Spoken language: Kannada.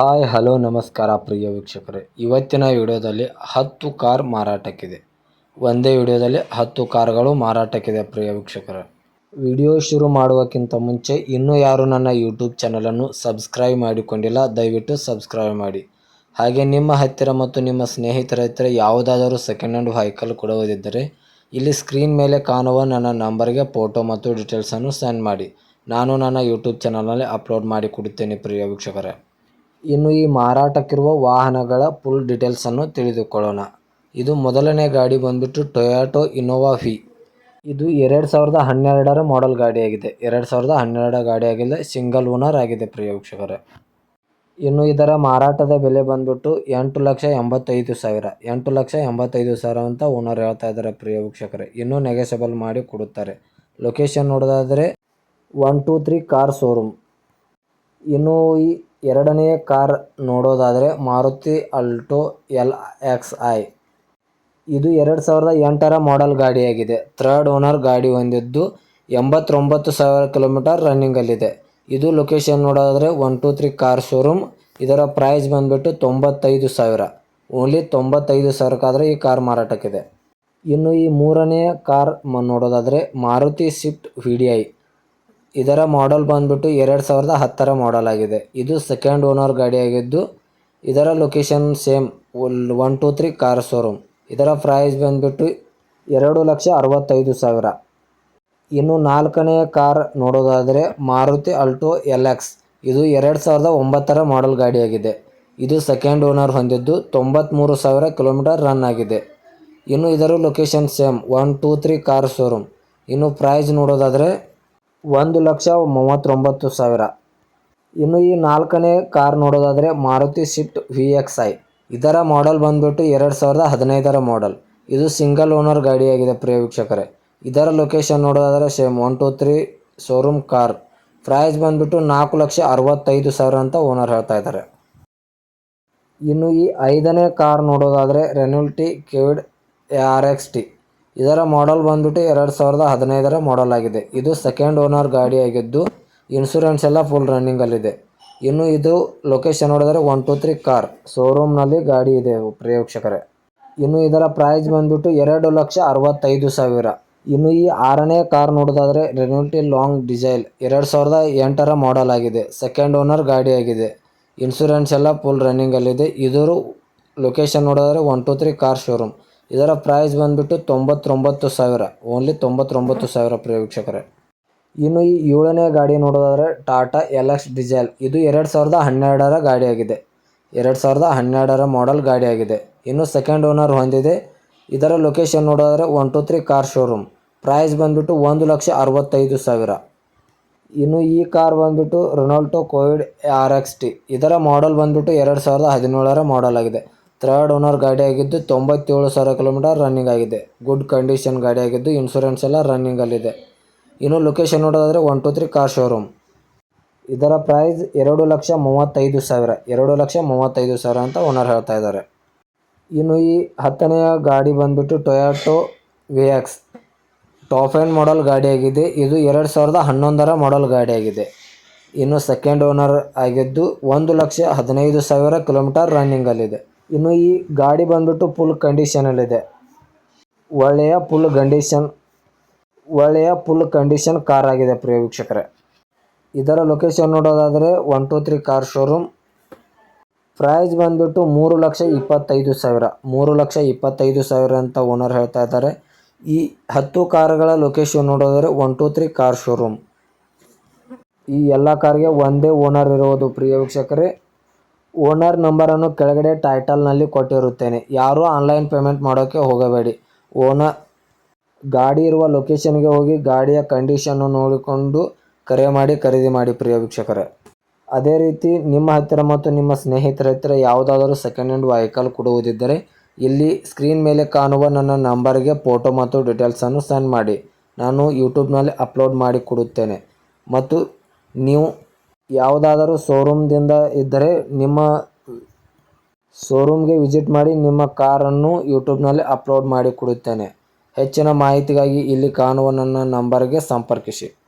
ಹಾಯ್, ಹಲೋ, ನಮಸ್ಕಾರ ಪ್ರಿಯ ವೀಕ್ಷಕರೇ. ಇವತ್ತಿನ ವಿಡಿಯೋದಲ್ಲಿ ಹತ್ತು ಕಾರ್ ಮಾರಾಟಕ್ಕಿದೆ. ಒಂದೇ ವಿಡಿಯೋದಲ್ಲಿ ಹತ್ತು ಕಾರ್ಗಳು ಮಾರಾಟಕ್ಕಿದೆ ಪ್ರಿಯ ವೀಕ್ಷಕರೇ. ವಿಡಿಯೋ ಶುರು ಮಾಡುವಕ್ಕಿಂತ ಮುಂಚೆ ಇನ್ನೂ ಯಾರು ನನ್ನ ಯೂಟ್ಯೂಬ್ ಚಾನಲನ್ನು ಸಬ್ಸ್ಕ್ರೈಬ್ ಮಾಡಿಕೊಂಡಿಲ್ಲ, ದಯವಿಟ್ಟು ಸಬ್ಸ್ಕ್ರೈಬ್ ಮಾಡಿ. ಹಾಗೆ ನಿಮ್ಮ ಹತ್ತಿರ ಮತ್ತು ನಿಮ್ಮ ಸ್ನೇಹಿತರ ಹತ್ತಿರ ಯಾವುದಾದರೂ ಸೆಕೆಂಡ್ ಹ್ಯಾಂಡ್ ವೆಹಿಕಲ್ ಕೊಡುವುದಿದ್ದರೆ ಇಲ್ಲಿ ಸ್ಕ್ರೀನ್ ಮೇಲೆ ಕಾಣುವ ನನ್ನ ನಂಬರ್ಗೆ ಫೋಟೋ ಮತ್ತು ಡೀಟೇಲ್ಸನ್ನು ಸೆಂಡ್ ಮಾಡಿ. ನಾನು ನನ್ನ ಯೂಟ್ಯೂಬ್ ಚಾನಲ್ನಲ್ಲಿ ಅಪ್ಲೋಡ್ ಮಾಡಿ ಕೊಡುತ್ತೇನೆ ಪ್ರಿಯ ವೀಕ್ಷಕರೇ. ಇನ್ನು ಈ ಮಾರಾಟಕ್ಕಿರುವ ವಾಹನಗಳ ಫುಲ್ ಡೀಟೇಲ್ಸನ್ನು ತಿಳಿದುಕೊಳ್ಳೋಣ. ಇದು ಮೊದಲನೇ ಗಾಡಿ ಬಂದ್ಬಿಟ್ಟು ಟೊಯಾಟೊ ಇನೋವಾ ವಿ ಇದು ಎರಡು ಸಾವಿರದ ಹನ್ನೆರಡರ ಮಾಡೆಲ್ ಗಾಡಿಯಾಗಿದೆ. ಎರಡು ಸಾವಿರದ ಹನ್ನೆರಡರ ಗಾಡಿಯಾಗಿದೆ ಸಿಂಗಲ್ ಓನರ್ ಆಗಿದೆ ಪ್ರಿಯ ವೀಕ್ಷಕರೇ. ಇನ್ನು ಇದರ ಮಾರಾಟದ ಬೆಲೆ ಬಂದ್ಬಿಟ್ಟು ಎಂಟು ಲಕ್ಷ ಎಂಬತ್ತೈದು ಸಾವಿರ. ಎಂಟು ಲಕ್ಷ ಎಂಬತ್ತೈದು ಸಾವಿರ ಅಂತ ಓನರ್ ಹೇಳ್ತಾ ಇದ್ದಾರೆ ಪ್ರಿಯ ಇನ್ನೂ ನೆಗೆಸಬಲ್ ಮಾಡಿ ಕೊಡುತ್ತಾರೆ. ಲೊಕೇಶನ್ ನೋಡೋದಾದರೆ one two three car showroom ಇನ್ನು ಈ ಎರಡನೇ ಕಾರ್ ನೋಡೋದಾದರೆ Maruti Alto L X I. ಇದು ಎರಡು ಸಾವಿರದ ಎಂಟರ ಮಾಡೆಲ್ ಗಾಡಿಯಾಗಿದೆ. ಥರ್ಡ್ ಓನರ್ ಗಾಡಿ ಹೊಂದಿದ್ದು ಎಂಬತ್ತೊಂಬತ್ತು ಸಾವಿರ ಕಿಲೋಮೀಟರ್ ರನ್ನಿಂಗಲ್ಲಿದೆ ಇದು ಲೊಕೇಶನ್ ನೋಡೋದಾದರೆ one two three car showroom ಇದರ ಪ್ರೈಸ್ ಬಂದುಬಿಟ್ಟು ತೊಂಬತ್ತೈದು ಸಾವಿರ. ಓನ್ಲಿ ತೊಂಬತ್ತೈದು ಸಾವಿರಕ್ಕಾದರೆ ಈ ಕಾರ್ ಮಾರಾಟಕ್ಕಿದೆ. ಇನ್ನು ಈ ಮೂರನೇ ಕಾರ್ ನೋಡೋದಾದರೆ Maruti Swift V D I ಇದರ ಮಾಡೆಲ್ ಬಂದ್ಬಿಟ್ಟು ಎರಡು ಸಾವಿರದ ಹತ್ತರ ಮಾಡೆಲ್ ಆಗಿದೆ. ಇದು ಸೆಕೆಂಡ್ ಓನರ್ ಗಾಡಿಯಾಗಿದ್ದು, ಇದರ location same one two three car showroom ಇದರ ಪ್ರೈಸ್ ಬಂದ್ಬಿಟ್ಟು ಎರಡು ಲಕ್ಷ ಅರವತ್ತೈದು ಸಾವಿರ. ಇನ್ನು ನಾಲ್ಕನೆಯ ಕಾರ್ ನೋಡೋದಾದರೆ ಮಾರುತಿ ಅಲ್ಟೋ ಎಲ್ ಎಕ್ಸ್ ಇದು ಎರಡು ಸಾವಿರದ ಒಂಬತ್ತರ ಮಾಡೆಲ್ ಗಾಡಿಯಾಗಿದೆ. ಇದು ಸೆಕೆಂಡ್ ಓನರ್ ಹೊಂದಿದ್ದು ತೊಂಬತ್ತ್ಮೂರು ಸಾವಿರ ಕಿಲೋಮೀಟರ್ ರನ್ ಆಗಿದೆ. ಇನ್ನು ಇದರ location same one two three car showroom ಇನ್ನು ಪ್ರೈಸ್ ನೋಡೋದಾದರೆ ಒಂದು ಲಕ್ಷ ಮೂವತ್ತೊಂಬತ್ತು ಸಾವಿರ. ಇನ್ನು ಈ ನಾಲ್ಕನೇ ಕಾರ್ ನೋಡೋದಾದರೆ Maruti Swift V X I. ಇದರ ಮಾಡೆಲ್ ಬಂದ್ಬಿಟ್ಟು ಎರಡು ಸಾವಿರದ ಹದಿನೈದರ ಮಾಡೆಲ್ ಇದು ಸಿಂಗಲ್ ಓನರ್ ಗಾಡಿಯಾಗಿದೆ ಪ್ರಿಯ ವೀಕ್ಷಕರೇ. ಇದರ ಲೊಕೇಶನ್ ನೋಡೋದಾದರೆ same one two three showroom car price ಬಂದ್ಬಿಟ್ಟು ನಾಲ್ಕು ಲಕ್ಷ ಅರವತ್ತೈದು ಸಾವಿರ ಅಂತ ಓನರ್ ಹೇಳ್ತಾ ಇದ್ದಾರೆ. ಇನ್ನು ಈ ಐದನೇ ಕಾರ್ ನೋಡೋದಾದರೆ Renault Kwid R X T ಇದರ ಮಾಡೆಲ್ ಬಂದ್ಬಿಟ್ಟು ಎರಡು ಸಾವಿರದ ಹದಿನೈದರ ಮಾಡೆಲ್ ಆಗಿದೆ. ಇದು ಸೆಕೆಂಡ್ ಓನರ್ ಗಾಡಿ ಆಗಿದ್ದು ಇನ್ಶೂರೆನ್ಸ್ ಎಲ್ಲ ಫುಲ್ ರನ್ನಿಂಗಲ್ಲಿದೆ ಇನ್ನು ಇದು ಲೊಕೇಶನ್ ನೋಡಿದರೆ ಒನ್ ಟು ತ್ರೀ ಕಾರ್ ಶೋರೂಮ್ನಲ್ಲಿ ಗಾಡಿ ಇದೆ ಪ್ರೇಕ್ಷಕರೇ ಇನ್ನು ಇದರ ಪ್ರೈಸ್ ಬಂದ್ಬಿಟ್ಟು ಎರಡು ಲಕ್ಷ ಅರವತ್ತೈದು ಸಾವಿರ. ಇನ್ನು ಈ ಆರನೇ ಕಾರ್ ನೋಡೋದಾದರೆ ರೆನ್ಯೂಟಿ ಲಾಂಗ್ ಡಿಸೈಲ್ ಎರಡು ಸಾವಿರದ ಎಂಟರ ಮಾಡೆಲ್ ಆಗಿದೆ. ಸೆಕೆಂಡ್ ಓನರ್ ಗಾಡಿ ಆಗಿದೆ. ಇನ್ಶೂರೆನ್ಸ್ ಎಲ್ಲ ಫುಲ್ ರನ್ನಿಂಗಲ್ಲಿದೆ ಇದರ ಲೊಕೇಶನ್ ನೋಡಿದರೆ one two three car showroom ಇದರ ಪ್ರೈಸ್ ಬಂದುಬಿಟ್ಟು ತೊಂಬತ್ತೊಂಬತ್ತು ಸಾವಿರ. ಓನ್ಲಿ ತೊಂಬತ್ತೊಂಬತ್ತು ಸಾವಿರ ಪ್ರಿಯ ಇನ್ನು ಈ ಏಳನೇ ಗಾಡಿ ನೋಡೋದಾದರೆ ಟಾಟಾ ಎಲ್ ಎಕ್ಸ್ ಡಿಸೈಲ್ ಇದು ಎರಡು ಸಾವಿರದ ಹನ್ನೆರಡರ ಗಾಡಿಯಾಗಿದೆ ಎರಡು ಸಾವಿರದ ಹನ್ನೆರಡರ ಮಾಡೆಲ್ ಗಾಡಿಯಾಗಿದೆ ಇನ್ನು ಸೆಕೆಂಡ್ ಓನರ್ ಹೊಂದಿದೆ. ಇದರ ಲೊಕೇಶನ್ ನೋಡೋದಾದರೆ one two three car showroom price ಬಂದುಬಿಟ್ಟು ಒಂದು ಲಕ್ಷ ಅರವತ್ತೈದು ಸಾವಿರ. ಇನ್ನು ಈ ಕಾರ್ ಬಂದ್ಬಿಟ್ಟು Renault Kwid R X T ಇದರ ಮಾಡೆಲ್ ಬಂದ್ಬಿಟ್ಟು ಎರಡು ಸಾವಿರದ ಹದಿನೇಳರ ಮಾಡೆಲ್ ಆಗಿದೆ. ಥರ್ಡ್ ಓನರ್ ಗಾಡಿ ಆಗಿದ್ದು ತೊಂಬತ್ತೇಳು ಸಾವಿರ ಕಿಲೋಮೀಟರ್ ರನ್ನಿಂಗ್ ಆಗಿದೆ. ಗುಡ್ ಕಂಡೀಷನ್ ಗಾಡಿ ಆಗಿದ್ದು ಇನ್ಶೂರೆನ್ಸ್ ಎಲ್ಲ ರನ್ನಿಂಗಲ್ಲಿದೆ ಇನ್ನು ಲೊಕೇಶನ್ ನೋಡೋದಾದರೆ one two three car showroom ಇದರ ಪ್ರೈಸ್ ಎರಡು ಲಕ್ಷ ಮೂವತ್ತೈದು ಸಾವಿರ. ಎರಡು ಲಕ್ಷ ಮೂವತ್ತೈದು ಸಾವಿರ ಅಂತ ಓನರ್ ಹೇಳ್ತಾ ಇದ್ದಾರೆ. ಇನ್ನು ಈ ಹತ್ತನೆಯ ಗಾಡಿ ಬಂದ್ಬಿಟ್ಟು Toyota V X top end model ಆಗಿದೆ. ಇದು ಎರಡು ಸಾವಿರದ ಹನ್ನೊಂದರ ಮಾಡಲ್ ಗಾಡಿ ಆಗಿದೆ. ಇನ್ನು ಸೆಕೆಂಡ್ ಓನರ್ ಆಗಿದ್ದು ಒಂದು ಲಕ್ಷ ಹದಿನೈದು ಸಾವಿರ ಕಿಲೋಮೀಟರ್ ರನ್ನಿಂಗಲ್ಲಿದೆ ಇನ್ನು ಈ ಗಾಡಿ ಬಂದ್ಬಿಟ್ಟು ಫುಲ್ ಕಂಡೀಷನಲ್ಲಿದೆ ಒಳ್ಳೆಯ ಫುಲ್ ಕಂಡೀಷನ್ ಒಳ್ಳೆಯ ಫುಲ್ ಕಂಡೀಷನ್ ಕಾರ್ ಆಗಿದೆ ಪ್ರಿಯ ವೀಕ್ಷಕರೇ. ಇದರ ಲೊಕೇಶನ್ ನೋಡೋದಾದರೆ one two three car showroom price ಬಂದ್ಬಿಟ್ಟು ಮೂರು ಲಕ್ಷ ಇಪ್ಪತ್ತೈದು ಸಾವಿರ. ಮೂರು ಲಕ್ಷ ಇಪ್ಪತ್ತೈದು ಸಾವಿರ ಅಂತ ಓನರ್ ಹೇಳ್ತಾ ಇದ್ದಾರೆ. ಈ ಹತ್ತು ಕಾರ್ಗಳ ಲೊಕೇಶನ್ ನೋಡೋದಾದರೆ one two three car showroom ಈ ಎಲ್ಲ ಕಾರ್ಗೆ ಒಂದೇ ಓನರ್ ಇರೋದು ಪ್ರಿಯ ವೀಕ್ಷಕರೇ. ಓನರ್ ನಂಬರನ್ನು ಕೆಳಗಡೆ ಟೈಟಲ್ನಲ್ಲಿ ಕೊಟ್ಟಿರುತ್ತೇನೆ. ಯಾರೂ ಆನ್ಲೈನ್ ಪೇಮೆಂಟ್ ಮಾಡೋಕ್ಕೆ ಹೋಗಬೇಡಿ. ಓನರ್ ಗಾಡಿ ಇರುವ ಲೊಕೇಶನ್ಗೆ ಹೋಗಿ ಗಾಡಿಯ ಕಂಡೀಷನ್ನು ನೋಡಿಕೊಂಡು ಕರೆ ಮಾಡಿ ಖರೀದಿ ಮಾಡಿ, ಪ್ರಿಯ ವೀಕ್ಷಕರೇ. ಅದೇ ರೀತಿ ನಿಮ್ಮ ಹತ್ತಿರ ಮತ್ತು ನಿಮ್ಮ ಸ್ನೇಹಿತರ ಹತ್ತಿರ ಯಾವುದಾದರೂ ಸೆಕೆಂಡ್ ಹ್ಯಾಂಡ್ ವೆಹಿಕಲ್ ಕೊಡುವುದಿದ್ದರೆ ಇಲ್ಲಿ ಸ್ಕ್ರೀನ್ ಮೇಲೆ ಕಾಣುವ ನನ್ನ ನಂಬರ್ಗೆ ಫೋಟೋ ಮತ್ತು ಡೀಟೇಲ್ಸನ್ನು ಸೆಂಡ್ ಮಾಡಿ. ನಾನು ಯೂಟ್ಯೂಬ್ನಲ್ಲಿ ಅಪ್ಲೋಡ್ ಮಾಡಿ ಕೊಡುತ್ತೇನೆ. ಮತ್ತು ನೀವು ಯಾವುದಾದರೂ ಶೋರೂಮ್ದಿಂದ ಇದ್ದರೆ ನಿಮ್ಮ ಶೋರೂಮ್ಗೆ ವಿಸಿಟ್ ಮಾಡಿ ನಿಮ್ಮ ಕಾರನ್ನು ಯೂಟ್ಯೂಬ್ನಲ್ಲಿ ಅಪ್ಲೋಡ್ ಮಾಡಿ ಕೊಡುತ್ತೇನೆ. ಹೆಚ್ಚಿನ ಮಾಹಿತಿಗಾಗಿ ಇಲ್ಲಿ ಕಾಣುವ ನನ್ನ ನಂಬರ್ಗೆ ಸಂಪರ್ಕಿಸಿ.